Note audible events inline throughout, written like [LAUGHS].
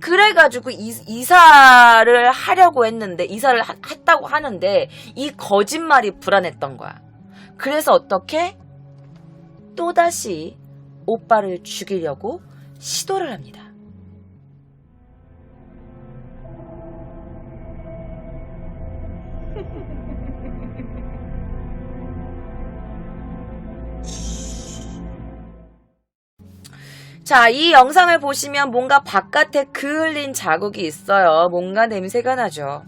그래가지고 이, 사를 하려고 했는데 이사를 하- 했다고 하는데 이 거짓말이 불안했던 거야. 그래서 어떻게 또다시 오빠를 죽이려고 시도를 합니다. 자, 이 영상을 보시면 뭔가 바깥에 그을린 자국이 있어요. 뭔가 냄새가 나죠.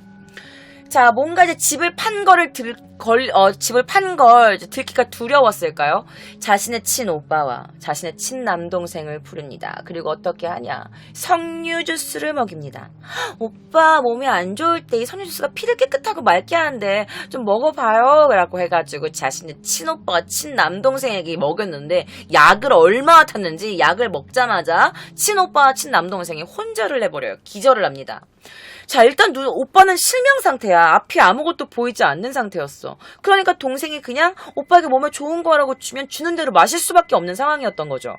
자, 뭔가 이제 집을 판 거를 들, 걸, 어, 집을 판 걸 들키가 두려웠을까요? 자신의 친오빠와 자신의 친남동생을 부릅니다. 그리고 어떻게 하냐? 석류 주스를 먹입니다. 오빠 몸이 안 좋을 때 이 석류 주스가 피를 깨끗하고 맑게 하는데 좀 먹어봐요. 라고 해가지고 자신의 친오빠가 친남동생에게 먹였는데 약을 얼마나 탔는지 약을 먹자마자 친오빠와 친남동생이 혼절을 해버려요. 기절을 합니다. 자, 일단 눈, 오빠는 실명 상태야. 앞이 아무것도 보이지 않는 상태였어. 그러니까 동생이 그냥 오빠에게 몸에 좋은 거라고 주면 주는 대로 마실 수밖에 없는 상황이었던 거죠.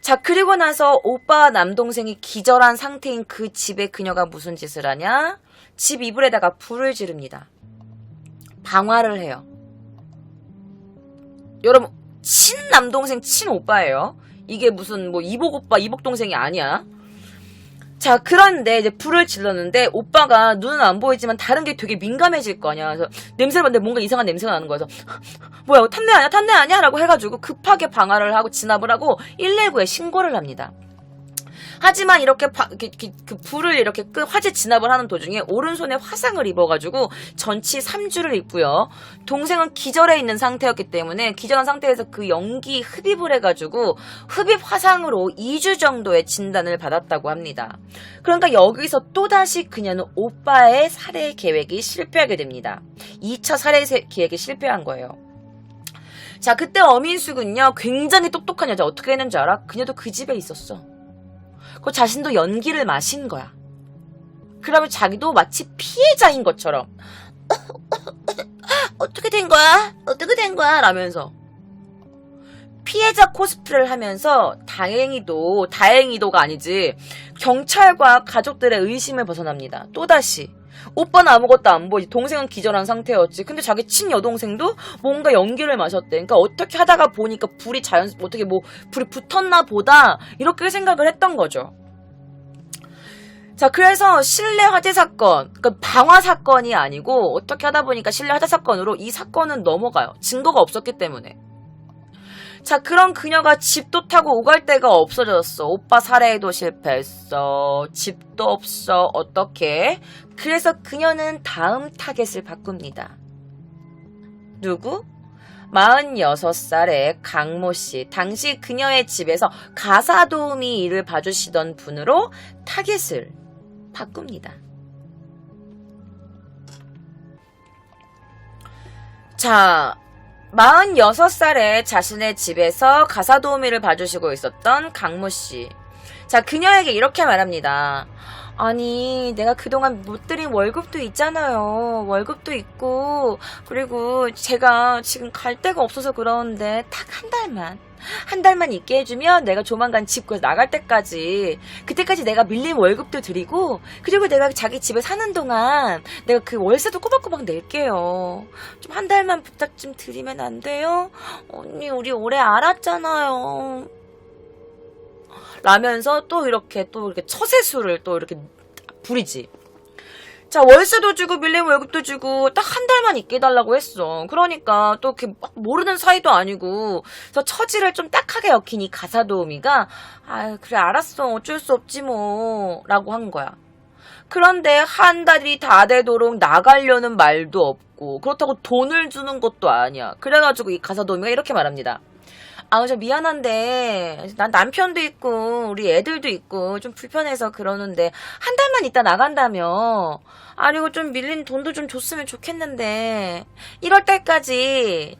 자, 그리고 나서 오빠와 남동생이 기절한 상태인 그 집에 그녀가 무슨 짓을 하냐? 집 이불에다가 불을 지릅니다. 방화를 해요. 여러분, 친 남동생, 친 오빠예요. 이게 무슨 뭐 이복 오빠, 이복 동생이 아니야. 자, 그런데 이제 불을 질렀는데 오빠가 눈은 안 보이지만 다른 게 되게 민감해질 거 아니야. 그래서 냄새를 맡는데 뭔가 이상한 냄새가 나는 거야. 그래서 [LAUGHS] 뭐야, 탄내 아니야? 탄내 아니야? 라고 해가지고 급하게 방화를 하고 진압을 하고 119에 신고를 합니다. 하지만 이렇게 바- 그, 그- 그 불을 이렇게 끄 화재 진압을 하는 도중에 오른손에 화상을 입어가지고 전치 3주를 입고요. 동생은 기절해 있는 상태였기 때문에 기절한 상태에서 그 연기 흡입을 해가지고 흡입 화상으로 2주 정도의 진단을 받았다고 합니다. 그러니까 여기서 또다시 그녀는 오빠의 살해 계획이 실패하게 됩니다. 2차 살해 세- 계획이 실패한 거예요. 자, 그때 어민숙은요, 굉장히 똑똑한 여자 어떻게 했는지 알아? 그녀도 그 집에 있었어. 그 자신도 연기를 마신 거야. 그러면 자기도 마치 피해자인 것처럼 [LAUGHS] 어떻게 된 거야? 어떻게 된 거야? 라면서 피해자 코스프레를 하면서 다행히도 다행히도가 아니지 경찰과 가족들의 의심을 벗어납니다. 또다시 오빠는 아무것도 안 보이지. 동생은 기절한 상태였지. 근데 자기 친여동생도 뭔가 연기를 마셨대. 그러니까 어떻게 하다가 보니까 불이 자연 어떻게 뭐 불이 붙었나 보다. 이렇게 생각을 했던 거죠. 자 그래서 실내 화재 사건 그러니까 방화 사건이 아니고 어떻게 하다 보니까 실내 화재 사건으로 이 사건은 넘어가요. 증거가 없었기 때문에 자, 그런 그녀가 집도 타고 오갈 데가 없어졌어. 오빠 살해에도 실패했어. 집도 없어. 어떻게? 그래서 그녀는 다음 타겟을 바꿉니다. 누구? 46살의 강모 씨. 당시 그녀의 집에서 가사 도우미 일을 봐주시던 분으로 타겟을 바꿉니다. 자, 46살에 자신의 집에서 가사 도우미를 봐주시고 있었던 강모 씨. 자, 그녀에게 이렇게 말합니다. 아니, 내가 그동안 못 드린 월급도 있잖아요. 월급도 있고, 그리고 제가 지금 갈 데가 없어서 그러는데, 딱 한 달만. 한 달만 있게 해주면 내가 조만간 집 구해서 나갈 때까지, 그때까지 내가 밀린 월급도 드리고, 그리고 내가 자기 집에 사는 동안 내가 그 월세도 꼬박꼬박 낼게요. 좀 한 달만 부탁 좀 드리면 안 돼요? 언니, 우리 오래 알았잖아요. 라면서 또 이렇게 또 이렇게 처세술을 또 이렇게 부리지. 자, 월세도 주고 밀린 월급도 주고 딱 한 달만 있게 해달라고 했어. 그러니까 또 이렇게 막 모르는 사이도 아니고 그래서 처지를 좀 딱하게 이 가사 도우미가 아 그래 알았어 어쩔 수 없지 뭐 라고 한 거야. 그런데 한 달이 다 되도록 나가려는 말도 없고 그렇다고 돈을 주는 것도 아니야. 그래가지고 이 가사 도우미가 이렇게 말합니다. 아, 저 미안한데, 난 남편도 있고, 우리 애들도 있고, 좀 불편해서 그러는데, 한 달만 있다 나간다며. 아니고 좀 밀린 돈도 좀 줬으면 좋겠는데, 1월 달까지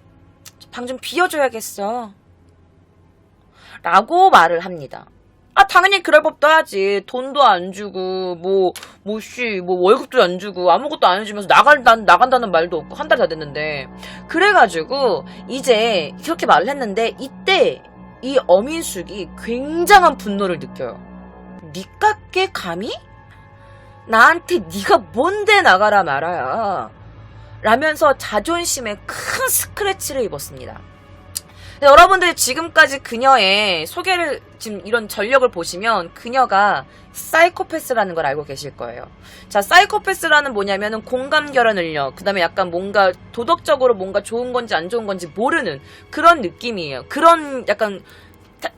방 좀 비워줘야겠어. 라고 말을 합니다. 아, 당연히 그럴 법도 하지. 돈도 안 주고, 뭐, 뭐, 씨, 뭐, 월급도 안 주고, 아무것도 안 해주면서 나간다, 나간다는 말도 없고, 한 달 다 됐는데. 그래가지고, 이제, 그렇게 말을 했는데, 이때, 이 어민숙이 굉장한 분노를 느껴요. 니깎게 감히? 나한테 네가 뭔데 나가라 말아야. 라면서 자존심에 큰 스크래치를 입었습니다. 여러분들이 지금까지 그녀의 소개를 지금 이런 전력을 보시면 그녀가 사이코패스라는 걸 알고 계실 거예요. 자, 사이코패스라는 뭐냐면은 공감 결여 능력, 그다음에 약간 뭔가 도덕적으로 뭔가 좋은 건지 안 좋은 건지 모르는 그런 느낌이에요. 그런 약간 다-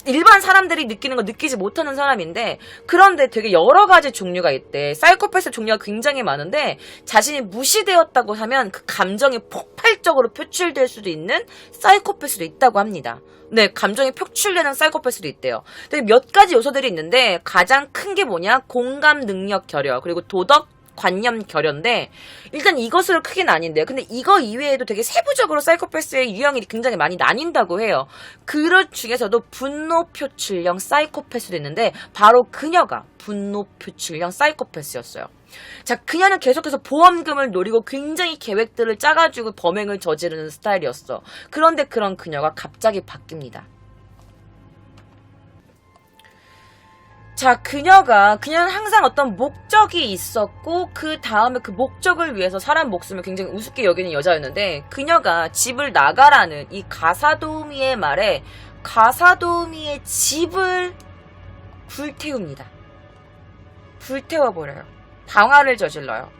일반 사람들이 느끼는 거 느끼지 못하는 사람인데 그런데 되게 여러 가지 종류가 있대. 사이코패스 종류가 굉장히 많은데 자신이 무시되었다고 하면 그 감정이 폭발적으로 표출될 수도 있는 사이코패스도 있다고 합니다. 네, 감정이 표출되는 사이코패스도 있대요. 근데 몇 가지 요소들이 있는데 가장 큰 게 뭐냐? 공감 능력 결여 그리고 도덕 관념 결여인데 일단 이것으로 크게 나뉜대요. 근데 이거 이외에도 되게 세부적으로 사이코패스의 유형이 굉장히 많이 나뉜다고 해요. 그런 중에서도 분노 표출형 사이코패스도 있는데 바로 그녀가 분노 표출형 사이코패스였어요. 자, 그녀는 계속해서 보험금을 노리고 굉장히 계획들을 짜가지고 범행을 저지르는 스타일이었어. 그런데 그런 그녀가 갑자기 바뀝니다. 자, 그녀가, 그녀는 항상 어떤 목적이 있었고, 그 다음에 그 목적을 위해서 사람 목숨을 굉장히 우습게 여기는 여자였는데, 그녀가 집을 나가라는 이 가사도우미의 말에, 가사도우미의 집을 불태웁니다. 불태워버려요. 방화를 저질러요.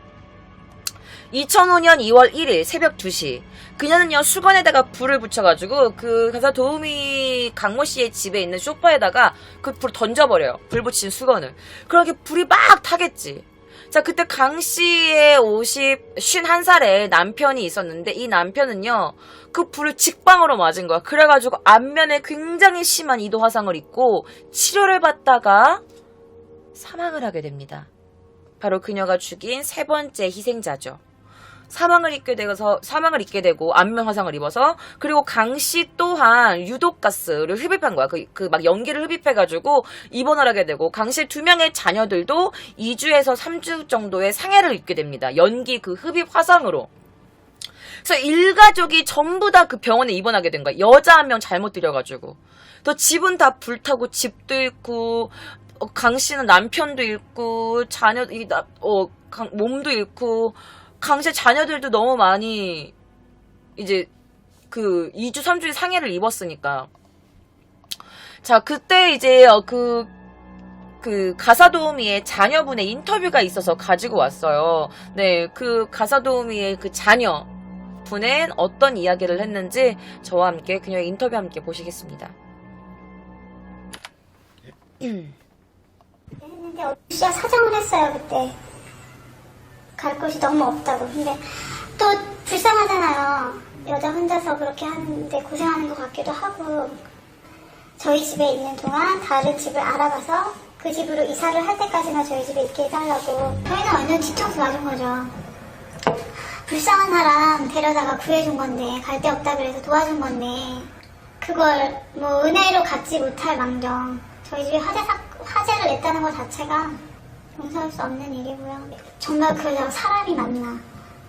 2005년 2월 1일 새벽 2시. 그녀는요 수건에다가 불을 붙여가지고 그 가사 도우미 강모 씨의 집에 있는 소파에다가 그 불을 던져버려요. 불 붙인 수건을. 그렇게 불이 막 타겠지. 자 그때 강 씨의 50 51살의 남편이 있었는데 이 남편은요 그 불을 직방으로 맞은 거야. 그래가지고 안면에 굉장히 심한 이도 화상을 입고 치료를 받다가 사망을 하게 됩니다. 바로 그녀가 죽인 세 번째 희생자죠. 사망을 입게 되어서 사망을 입게 되고 안면 화상을 입어서 그리고 강 씨 또한 유독 가스를 흡입한 거야. 그 그 막 연기를 흡입해 가지고 입원을 하게 되고 강 씨 두 명의 자녀들도 2주에서 3주 정도의 상해를 입게 됩니다. 연기 그 흡입 화상으로. 그래서 일가족이 전부 다 그 병원에 입원하게 된 거야. 여자 한 명 잘못 들여가지고. 또 집은 다 불타고 집도 잃고 어, 강 씨는 남편도 잃고 자녀 이 나, 어, 강, 몸도 잃고 강씨 자녀들도 너무 많이 이제 그 2주 3주의 상해를 입었으니까 자 그때 이제 어, 그그 가사도우미의 자녀분의 인터뷰가 있어서 가지고 왔어요. 네, 그 가사도우미의 그 자녀 분은 어떤 이야기를 했는지 저와 함께 그녀의 인터뷰 함께 보시겠습니다. 했는데 씨가 사정을 했어요 그때 갈 곳이 너무 없다고. 근데 또 불쌍하잖아요. 여자 혼자서 그렇게 하는데 고생하는 것 같기도 하고. 저희 집에 있는 동안 다른 집을 알아봐서 그 집으로 이사를 할 때까지나 저희 집에 있게 해달라고. 저희는 완전 뒤통수 맞은 거죠. 불쌍한 사람 데려다가 구해준 건데 갈 데 없다 그래서 도와준 건데 그걸 뭐 은혜로 갖지 못할 망정. 저희 집에 화재 사, 화재를 냈다는 것 자체가 용서할 수 없는 일이고요. 정말 그 여자가 사람이 맞나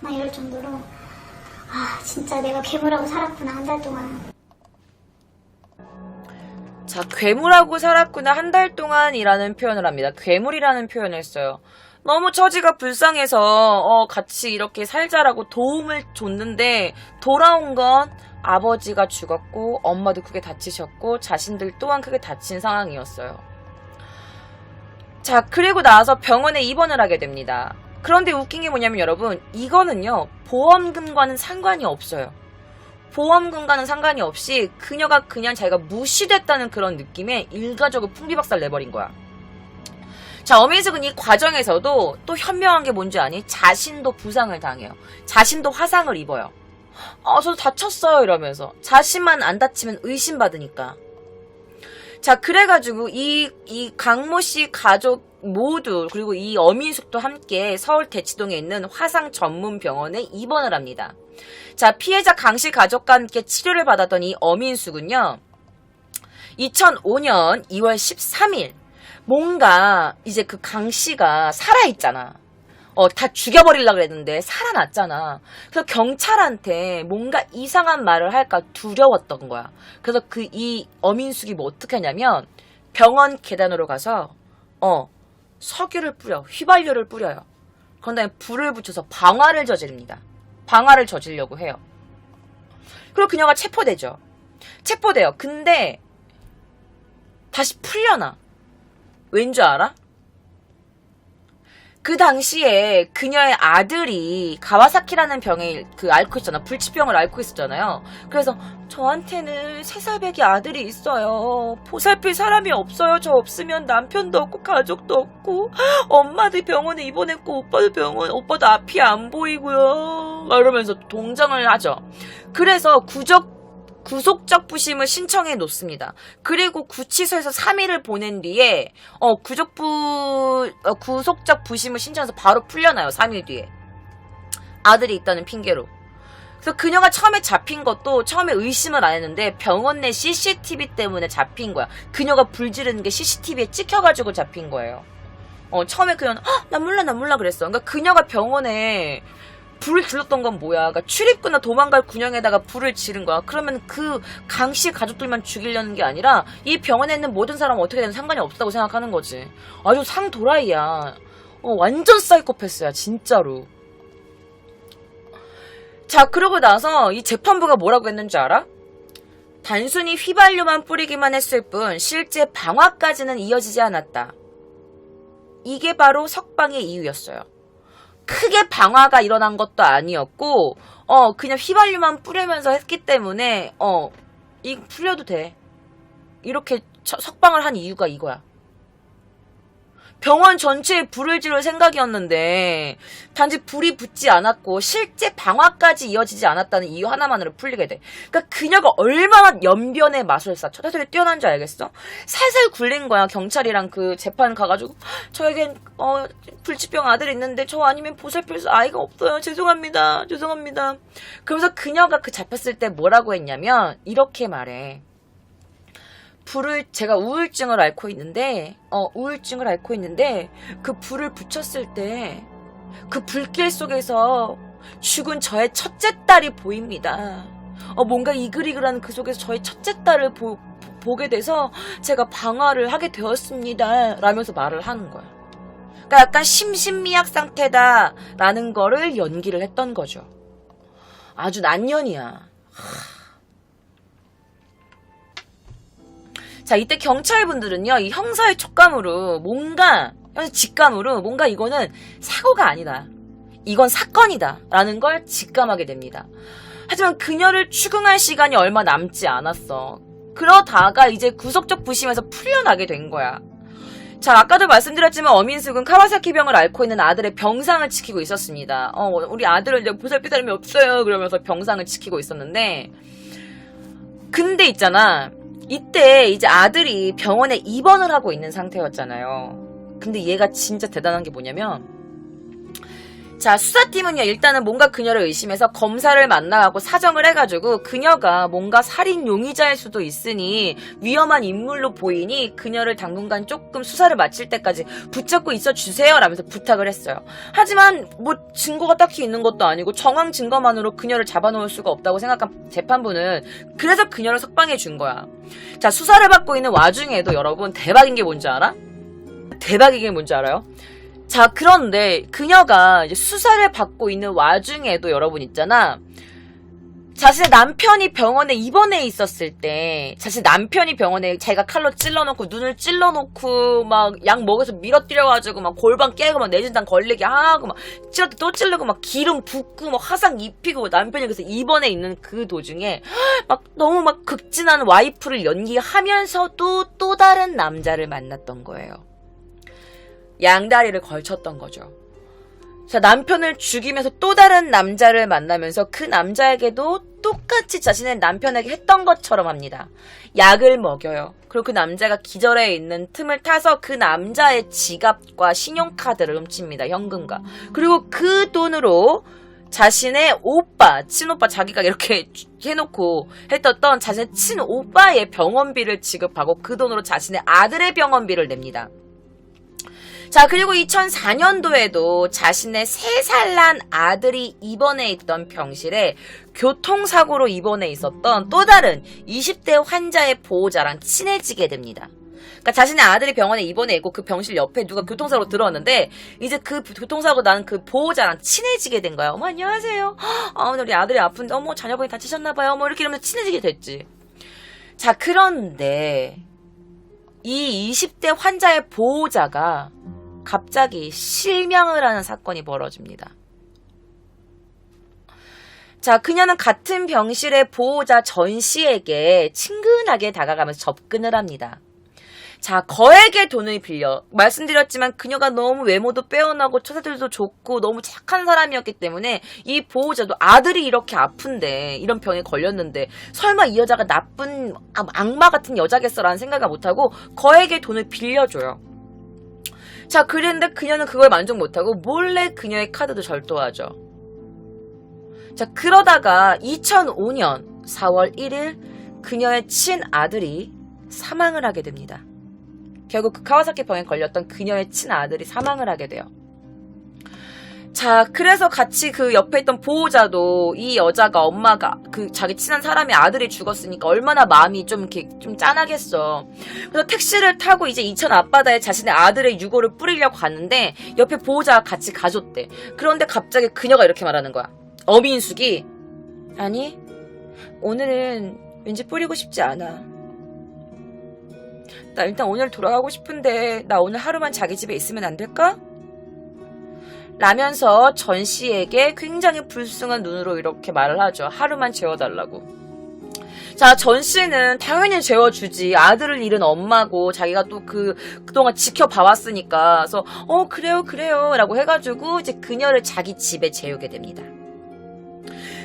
막 이럴 정도로 아 진짜 내가 괴물하고 살았구나 한 달 동안. 자, 괴물하고 살았구나 한 달 동안이라는 표현을 합니다. 괴물이라는 표현을 써요. 너무 처지가 불쌍해서 어, 같이 이렇게 살자라고 도움을 줬는데 돌아온 건 아버지가 죽었고 엄마도 크게 다치셨고 자신들 또한 크게 다친 상황이었어요. 자, 그리고 나서 병원에 입원을 하게 됩니다. 그런데 웃긴 게 뭐냐면 여러분, 이거는요, 보험금과는 상관이 없어요. 보험금과는 상관이 없이 그녀가 그냥 자기가 무시됐다는 그런 느낌에 일가족을 풍비박살 내버린 거야. 자, 어미숙은 이 과정에서도 또 현명한 게 뭔지 아니? 자신도 부상을 당해요. 자신도 화상을 입어요. 아, 저도 다쳤어요. 이러면서. 자신만 안 다치면 의심받으니까. 자, 그래가지고 이, 이 강모 씨 가족 모두, 그리고 이 어민숙도 함께 서울 대치동에 있는 화상 전문 병원에 입원을 합니다. 자, 피해자 강씨 가족과 함께 치료를 받았던 이 어민숙은요, 2005년 2월 13일, 뭔가 이제 그 강 씨가 살아있잖아. 어, 다 죽여버리려고 그랬는데 살아났잖아. 그래서 경찰한테 뭔가 이상한 말을 할까 두려웠던 거야. 그래서 그 이 어민숙이 뭐 어떻게 하냐면 병원 계단으로 가서 어, 석유를 뿌려 휘발유를 뿌려요. 그런 다음에 불을 붙여서 방화를 저지릅니다. 방화를 저지려고 해요. 그리고 그녀가 체포되죠. 체포돼요. 근데 다시 풀려나. 왠 줄 알아? 그 당시에 그녀의 아들이 가와사키라는 병에 그 앓고 있잖아. 불치병을 앓고 있었잖아요. 그래서 저한테는 세 살배기 아들이 있어요. 보살필 사람이 없어요. 저 없으면 남편도 없고 가족도 없고 엄마도 병원에 입원했고 오빠도 병원 오빠도 앞이 안 보이고요. 막 이러면서 동정을 하죠. 그래서 구적 구속적 부심을 신청해 놓습니다. 그리고 구치소에서 3일을 보낸 뒤에 어 구속부 어, 구속적 부심을 신청해서 바로 풀려나요. 3일 뒤에 아들이 있다는 핑계로. 그래서 그녀가 처음에 잡힌 것도 처음에 의심을 안 했는데 병원 내 CCTV 때문에 잡힌 거야. 그녀가 불 지르는 게 CCTV에 찍혀가지고 잡힌 거예요. 어 처음에 그녀는 "헉, 난 몰라 난 몰라 그랬어. 그러니까 그녀가 병원에 불을 질렀던 건 뭐야? 그러니까 출입구나 도망갈 군형에다가 불을 지른 거야. 그러면 그 강 씨 가족들만 죽이려는 게 아니라 이 병원에 있는 모든 사람 어떻게 되는 상관이 없다고 생각하는 거지. 아주 상도라이야. 어, 완전 사이코패스야, 진짜로. 자, 그러고 나서 이 재판부가 뭐라고 했는지 알아? 단순히 휘발유만 뿌리기만 했을 뿐 실제 방화까지는 이어지지 않았다. 이게 바로 석방의 이유였어요. 크게 방화가 일어난 것도 아니었고, 어, 그냥 휘발유만 뿌리면서 했기 때문에, 어, 이 풀려도 돼. 이렇게 처- 석방을 한 이유가 이거야. 병원 전체에 불을 지를 생각이었는데, 단지 불이 붙지 않았고, 실제 방화까지 이어지지 않았다는 이유 하나만으로 풀리게 돼. 그러니까 그녀가 얼마나 연변의 마술사, 처자들이 뛰어난 줄 알겠어? 살살 굴린 거야, 경찰이랑 그 재판 가가지고. 저에겐, 어, 불치병 아들 있는데, 저 아니면 보살필 수 아이가 없어요. 죄송합니다. 죄송합니다. 그러면서 그녀가 그 잡혔을 때 뭐라고 했냐면, 이렇게 말해. 불을 제가 우울증을 앓고 있는데 어 우울증을 앓고 있는데 그 불을 붙였을 때 그 불길 속에서 죽은 저의 첫째 딸이 보입니다. 어 뭔가 이글이글한 그 속에서 저의 첫째 딸을 보, 보게 돼서 제가 방화를 하게 되었습니다. 라면서 말을 하는 거야. 그러니까 약간 심신미약 상태다라는 거를 연기를 했던 거죠. 아주 난년이야. 자, 이때 경찰분들은요, 이 형사의 촉감으로 뭔가, 직감으로 뭔가 이거는 사고가 아니다. 이건 사건이다. 라는 걸 직감하게 됩니다. 하지만 그녀를 추궁할 시간이 얼마 남지 않았어. 그러다가 이제 구속적 부심에서 풀려나게 된 거야. 자, 아까도 말씀드렸지만 어민숙은 카와사키 병을 앓고 있는 아들의 병상을 지키고 있었습니다. 어, 우리 아들을 이제 보살필 사람이 없어요. 그러면서 병상을 지키고 있었는데, 근데 있잖아. 이때 이제 아들이 병원에 입원을 하고 있는 상태였잖아요. 근데 얘가 진짜 대단한 게 뭐냐면, 자, 수사팀은요, 일단은 뭔가 그녀를 의심해서 검사를 만나고 사정을 해가지고 그녀가 뭔가 살인 용의자일 수도 있으니 위험한 인물로 보이니 그녀를 당분간 조금 수사를 마칠 때까지 붙잡고 있어 주세요. 라면서 부탁을 했어요. 하지만 뭐 증거가 딱히 있는 것도 아니고 정황 증거만으로 그녀를 잡아놓을 수가 없다고 생각한 재판부는 그래서 그녀를 석방해 준 거야. 자, 수사를 받고 있는 와중에도 여러분 대박인 게 뭔지 알아? 대박인 게 뭔지 알아요? 자, 그런데 그녀가 이제 수사를 받고 있는 와중에도 여러분 있잖아. 자신의 남편이 병원에 입원해 있었을 때, 자신 남편이 병원에 자기가 칼로 찔러놓고, 눈을 찔러놓고, 막, 약 먹여서 밀어뜨려가지고, 막, 골반 깨고, 막, 내진당 걸리게 하고, 막, 찔렀다 또 찔르고, 막, 기름 붓고, 막, 화상 입히고, 남편이 그래서 입원해 있는 그 도중에, [GASPS] 막, 너무 막, 극진한 와이프를 연기하면서도 또 다른 남자를 만났던 거예요. 양다리를 걸쳤던 거죠. 자, 남편을 죽이면서 또 다른 남자를 만나면서 그 남자에게도 똑같이 자신의 남편에게 했던 것처럼 합니다. 약을 먹여요. 그리고 그 남자가 기절해 있는 틈을 타서 그 남자의 지갑과 신용카드를 훔칩니다. 현금과. 그리고 그 돈으로 자신의 오빠, 친오빠 자기가 이렇게 해놓고 했었던 자신의 친오빠의 병원비를 지급하고 그 돈으로 자신의 아들의 병원비를 냅니다. 자, 그리고 2004년도에도 자신의 3살 난 아들이 입원해 있던 병실에 교통사고로 입원해 있었던 또 다른 20대 환자의 보호자랑 친해지게 됩니다. 그러니까 자신의 아들이 병원에 입원해 있고 그 병실 옆에 누가 교통사고 들어왔는데 이제 그 교통사고 난 그 보호자랑 친해지게 된 거야. 어머 안녕하세요. 아 오늘 우리 아들이 아픈데 어머 자녀분이 다치셨나 봐요. 뭐 이렇게 이러면서 친해지게 됐지. 자 그런데 이 20대 환자의 보호자가 갑자기 실명을 하는 사건이 벌어집니다. 자, 그녀는 같은 병실의 보호자 전 씨에게 친근하게 다가가면서 접근을 합니다. 자, 거액의 돈을 빌려. 말씀드렸지만 그녀가 너무 외모도 빼어나고 처세들도 좋고 너무 착한 사람이었기 때문에 이 보호자도 아들이 이렇게 아픈데 이런 병에 걸렸는데 설마 이 여자가 나쁜 아, 악마 같은 여자겠어라는 생각을 못하고 거액의 돈을 빌려줘요. 자, 그런데 그녀는 그걸 만족 못하고 몰래 그녀의 카드도 절도하죠. 자, 그러다가 2005년 4월 1일 그녀의 친아들이 사망을 하게 됩니다. 결국 그 카와사키 병에 걸렸던 그녀의 친아들이 사망을 하게 돼요. 자, 그래서 같이 그 옆에 있던 보호자도 이 여자가 엄마가 그 자기 친한 사람의 아들이 죽었으니까 얼마나 마음이 좀 이렇게 좀 짠하겠어. 그래서 택시를 타고 이제 이천 앞바다에 자신의 아들의 유골을 뿌리려고 갔는데 옆에 보호자가 같이 가줬대. 그런데 갑자기 그녀가 이렇게 말하는 거야. 어민숙이 아니 오늘은 왠지 뿌리고 싶지 않아. 나 일단 오늘 돌아가고 싶은데 나 오늘 하루만 자기 집에 있으면 안 될까? 라면서 전 씨에게 굉장히 불쌍한 눈으로 이렇게 말을 하죠. 하루만 재워달라고. 자, 전 씨는 당연히 재워주지. 아들을 잃은 엄마고, 자기가 또 그, 그동안 지켜봐왔으니까. 그래서, 어, 그래요, 그래요. 라고 해가지고, 이제 그녀를 자기 집에 재우게 됩니다.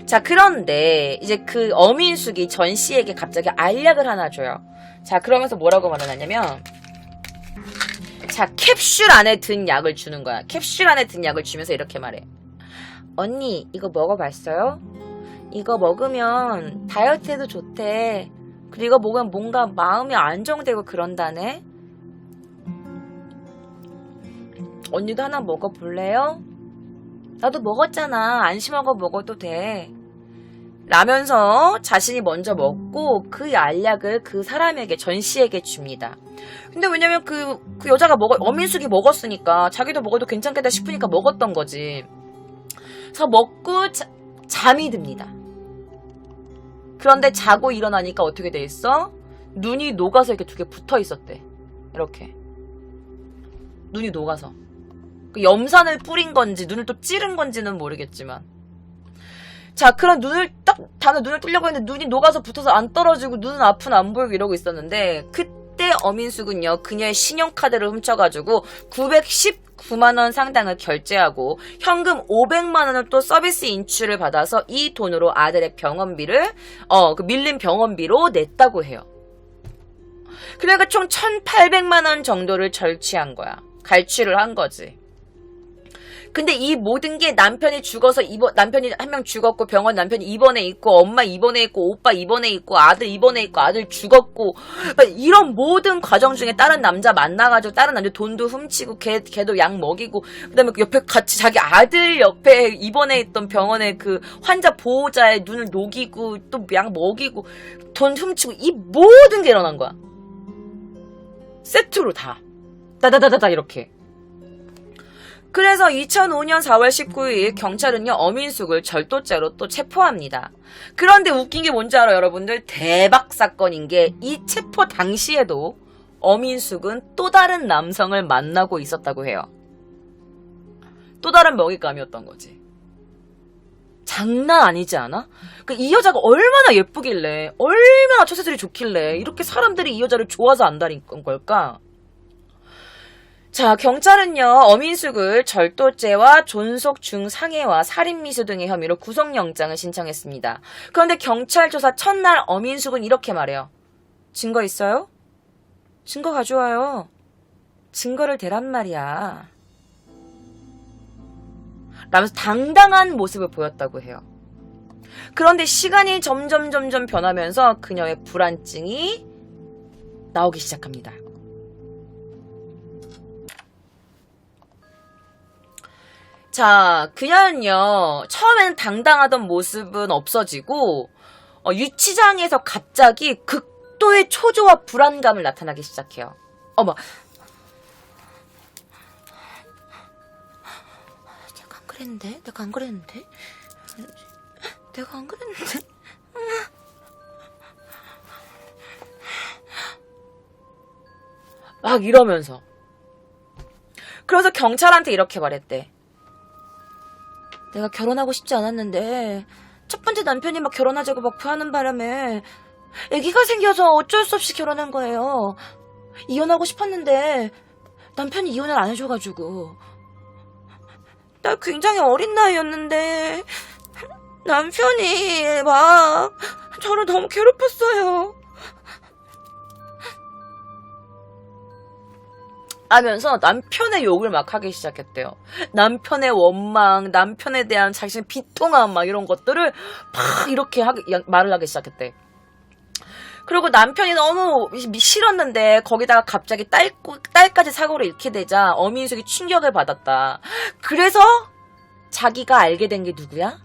자, 그런데, 이제 그 어민숙이 전 씨에게 갑자기 알약을 하나 줘요. 자, 그러면서 뭐라고 말을 하냐면, 자, 캡슐 안에 든 약을 주는 거야. 캡슐 안에 든 약을 주면서 이렇게 말해. 언니, 이거 먹어봤어요? 이거 먹으면 다이어트에도 좋대. 그리고 먹으면 뭔가 마음이 안정되고 그런다네. 언니도 하나 먹어볼래요? 나도 먹었잖아. 안심하고 먹어도 돼. 라면서 자신이 먼저 먹고 그 알약을 그 사람에게 전 씨에게 줍니다. 근데 왜냐면 그, 그 여자가 먹어, 어민숙이 먹었으니까 자기도 먹어도 괜찮겠다 싶으니까 먹었던 거지. 그래서 먹고 자- 잠이 듭니다. 그런데 자고 일어나니까 어떻게 돼 있어? 눈이 녹아서 이렇게 두 개 붙어 있었대. 이렇게. 눈이 녹아서. 그 염산을 뿌린 건지 눈을 또 찌른 건지는 모르겠지만. 자, 그런 눈을 딱 다음에 눈을 뜨려고 했는데 눈이 녹아서 붙어서 안 떨어지고 눈은 앞은 안 보이고 이러고 있었는데 그때 어민숙은요 그녀의 신용카드를 훔쳐가지고 919만 원 상당을 결제하고 현금 500만 원을 또 서비스 인출을 받아서 이 돈으로 아들의 병원비를 어 그 밀린 병원비로 냈다고 해요. 그러니까 총 1,800만 원 정도를 절취한 거야. 갈취를 한 거지. 근데 이 모든 게 남편이 죽어서 입원, 남편이 한 명 죽었고 병원 남편이 입원해 있고 엄마 입원해 있고 오빠 입원해 있고 아들 입원해 있고 아들 죽었고 그러니까 이런 모든 과정 중에 다른 남자 만나가지고 다른 남자 돈도 훔치고 걔, 걔도 약 먹이고 그다음에 그 옆에 같이 자기 아들 옆에 입원해 있던 병원에 그 환자 보호자의 눈을 녹이고 또 약 먹이고 돈 훔치고 이 모든 게 일어난 거야. 세트로 다. 다다다다다 이렇게. 그래서 2005년 4월 19일 경찰은요 어민숙을 절도죄로 또 체포합니다. 그런데 웃긴 게 뭔지 알아요 여러분들? 대박 사건인 게 이 체포 당시에도 어민숙은 또 다른 남성을 만나고 있었다고 해요. 또 다른 먹잇감이었던 거지. 장난 아니지 않아? 그이 여자가 얼마나 예쁘길래, 얼마나 처세들이 좋길래 이렇게 사람들이 이 여자를 좋아서 안다는 걸까? 자, 경찰은요, 어민숙을 절도죄와 존속 중상해와 살인미수 등의 혐의로 구속영장을 신청했습니다. 그런데 경찰 조사 첫날 어민숙은 이렇게 말해요. 증거 있어요? 증거 가져와요. 증거를 대란 말이야. 라면서 당당한 모습을 보였다고 해요. 그런데 시간이 점점 점점 변하면서 그녀의 불안증이 나오기 시작합니다. 자, 그녀는요, 처음엔 당당하던 모습은 없어지고, 어, 유치장에서 갑자기 극도의 초조와 불안감을 나타나기 시작해요. 어머. 내가 안 그랬는데? 내가 안 그랬는데? 내가 안 그랬는데? 막 이러면서. 그래서 경찰한테 이렇게 말했대. 내가 결혼하고 싶지 않았는데, 첫 번째 남편이 막 결혼하자고 막 구하는 바람에, 아기가 생겨서 어쩔 수 없이 결혼한 거예요. 이혼하고 싶었는데, 남편이 이혼을 안 해줘가지고. 나 굉장히 어린 나이였는데, 남편이 막, 저를 너무 괴롭혔어요. 하면서 남편의 욕을 막 하기 시작했대요. 남편의 원망, 남편에 대한 자신의 비통함, 막 이런 것들을 막 이렇게 하기, 야- 말을 하기 시작했대. 그리고 남편이 너무 미- 싫었는데 거기다가 갑자기 딸, 딸까지 사고를 잃게 되자 어민숙이 충격을 받았다. 그래서 자기가 알게 된 게 누구야?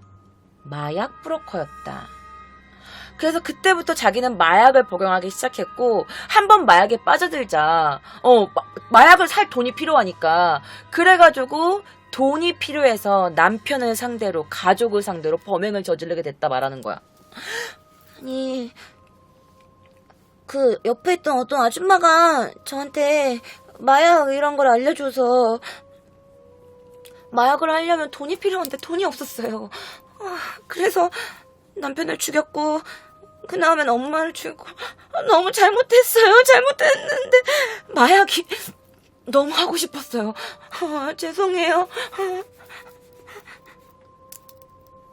마약 브로커였다. 그래서 그때부터 자기는 마약을 복용하기 시작했고 한 번 마약에 빠져들자 어 마, 마약을 살 돈이 필요하니까 그래가지고 돈이 필요해서 남편을 상대로 가족을 상대로 범행을 저지르게 됐다 말하는 거야. 아니 그 옆에 있던 어떤 아줌마가 저한테 마약 이런 걸 알려줘서 마약을 하려면 돈이 필요한데 돈이 없었어요. 아, 그래서 남편을 죽였고 그 다음엔 엄마를 죽이고 아, 너무 잘못했어요. 잘못했는데 마약이 너무 하고 싶었어요. 아, 죄송해요.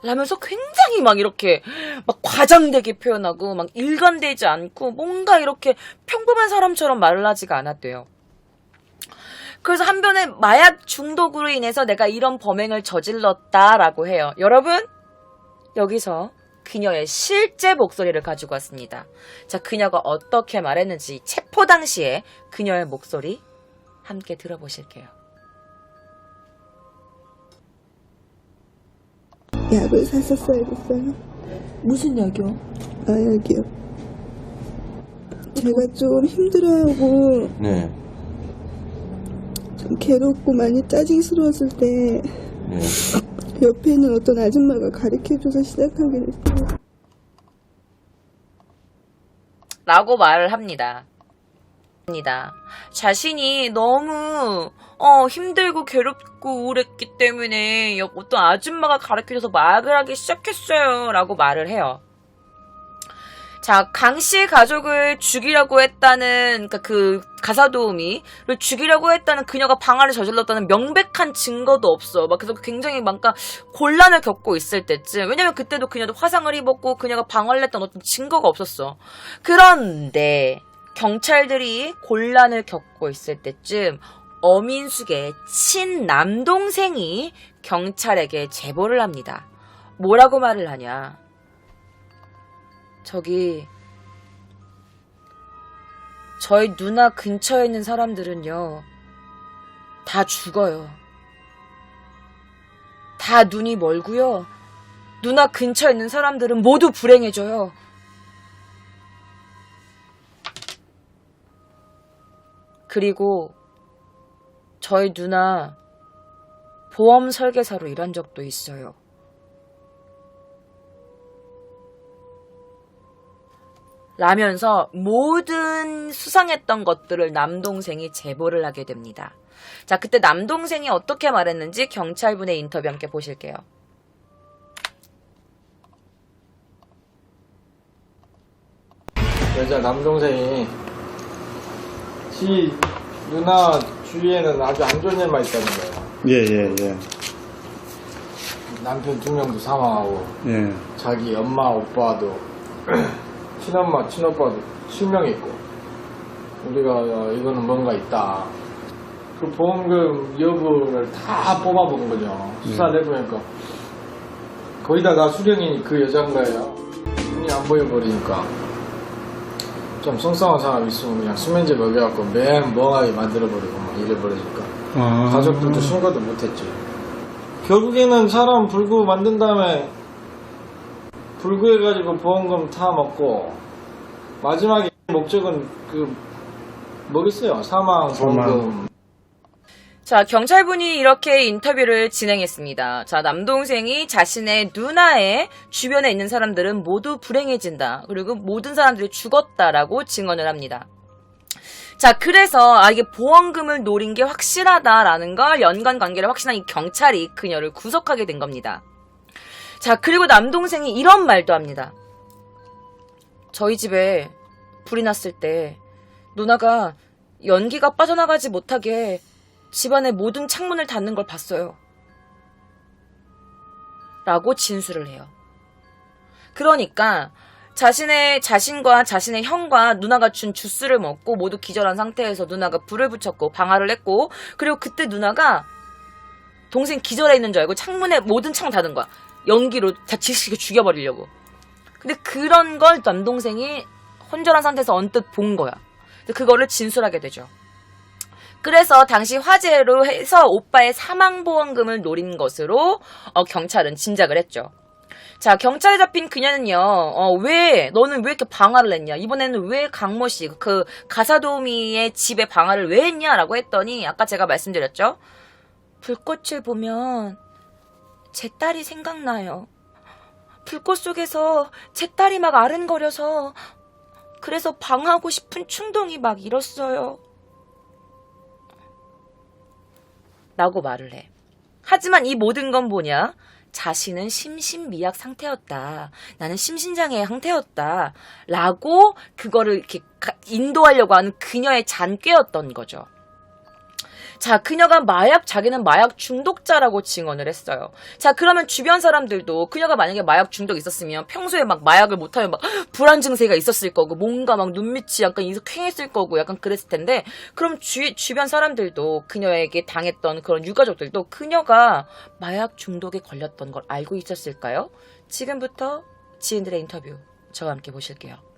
라면서 굉장히 막 이렇게 막 과장되게 표현하고 막 일관되지 않고 뭔가 이렇게 평범한 사람처럼 말을 하지가 않았대요. 그래서 한편에 마약 중독으로 인해서 내가 이런 범행을 저질렀다라고 해요. 여러분, 여기서 그녀의 실제 목소리를 가지고 왔습니다. 자, 그녀가 어떻게 말했는지 체포 당시에 그녀의 목소리 함께 들어보실게요. 약을 샀었어야겠어요. 무슨 약이요? 마약이요. 제가 좀 힘들어하고 네, 좀 괴롭고 많이 짜증스러웠을 때 네. 옆에 있는 어떤 아줌마가 가르쳐줘서 시작하게 됐어요. 라고 말을 합니다. 자신이 너무 어, 힘들고 괴롭고 우울했기 때문에 여- 어떤 아줌마가 가르쳐줘서 마약을 하기 시작했어요. 라고 말을 해요. 자, 강 씨의 가족을 죽이려고 했다는, 그니까 그 가사 도우미를 죽이려고 했다는 그녀가 방화를 저질렀다는 명백한 증거도 없어. 막 그래서 굉장히 뭔가 곤란을 겪고 있을 때쯤. 왜냐면 그때도 그녀도 화상을 입었고 그녀가 방화를 했던 어떤 증거가 없었어. 그런데 경찰들이 곤란을 겪고 있을 때쯤 어민숙의 친남동생이 경찰에게 제보를 합니다. 뭐라고 말을 하냐. 저기, 저희 누나 근처에 있는 사람들은요, 다 죽어요. 다 눈이 멀고요. 누나 근처에 있는 사람들은 모두 불행해져요. 그리고 저희 누나 보험 설계사로 일한 적도 있어요. 라면서 모든 수상했던 것들을 남동생이 제보를 하게 됩니다. 자, 그때 남동생이 어떻게 말했는지 경찰분의 인터뷰 함께 보실게요. 여자 남동생이 지 누나 주위에는 아주 안 좋은 일만 있다는 거예요. 예, 예, 예. 남편 두 명도 사망하고 예. 자기 엄마 오빠도 친엄마 친오빠도 실명했고 우리가 어, 이거는 뭔가 있다. 그 보험금 여부를 다 뽑아본 거죠. 수사해보니까 거의 다다 수령인이 그 여자인 거예요. 눈이 안 보여버리니까 좀 성성한 사람 있으면 그냥 수면제 먹여갖고 매일 멍하게 만들어버리고 막 이래버리니까 아. 가족들도 신고도 못했지. 결국에는 사람 불구 만든 다음에 불구해가지고 보험금 타 먹고 마지막에 목적은 그 뭐겠어요? 사망 사망. 보험금 자, 경찰분이 이렇게 인터뷰를 진행했습니다. 자, 남동생이 자신의 누나의 주변에 있는 사람들은 모두 불행해진다. 그리고 모든 사람들이 죽었다라고 증언을 합니다. 자, 그래서 아, 이게 보험금을 노린 게 확실하다라는 걸 연관 관계를 확신한 이 경찰이 그녀를 구속하게 된 겁니다. 자, 그리고 남동생이 이런 말도 합니다. 저희 집에 불이 났을 때 누나가 연기가 빠져나가지 못하게 집안의 모든 창문을 닫는 걸 봤어요. 라고 진술을 해요. 그러니까 자신의 자신과 자신의 형과 누나가 준 주스를 먹고 모두 기절한 상태에서 누나가 불을 붙였고 방화를 했고 그리고 그때 누나가 동생 기절해 있는 줄 알고 창문에 모든 창 닫은 거야. 연기로 다 질식시켜 죽여버리려고. 근데 그런 걸 남동생이 혼절한 상태에서 언뜻 본 거야. 그거를 진술하게 되죠. 그래서 당시 화재로 해서 오빠의 사망보험금을 노린 것으로 어, 경찰은 짐작을 했죠. 자, 경찰에 잡힌 그녀는요, 어, 왜, 너는 왜 이렇게 방화를 했냐? 이번에는 왜 강모 씨, 그 가사도우미의 집에 방화를 왜 했냐 라고 했더니, 아까 제가 말씀드렸죠? 불꽃을 보면 제 딸이 생각나요. 불꽃 속에서 제 딸이 막 아른거려서, 그래서 방하고 싶은 충동이 막 일었어요. 라고 말을 해. 하지만 이 모든 건 뭐냐? 자신은 심신미약 상태였다. 나는 심신장애 상태였다. 라고 그거를 이렇게 가- 인도하려고 하는 그녀의 잔꾀였던 거죠. 자, 그녀가 마약, 자기는 마약 중독자라고 증언을 했어요. 자, 그러면 주변 사람들도 그녀가 만약에 마약 중독 있었으면 평소에 막 마약을 못하면 막 불안 증세가 있었을 거고, 뭔가 막 눈밑이 약간 이석행했을 거고, 약간 그랬을 텐데, 그럼 주, 주변 사람들도 그녀에게 당했던 그런 유가족들도 그녀가 마약 중독에 걸렸던 걸 알고 있었을까요? 지금부터 지인들의 인터뷰 저와 함께 보실게요.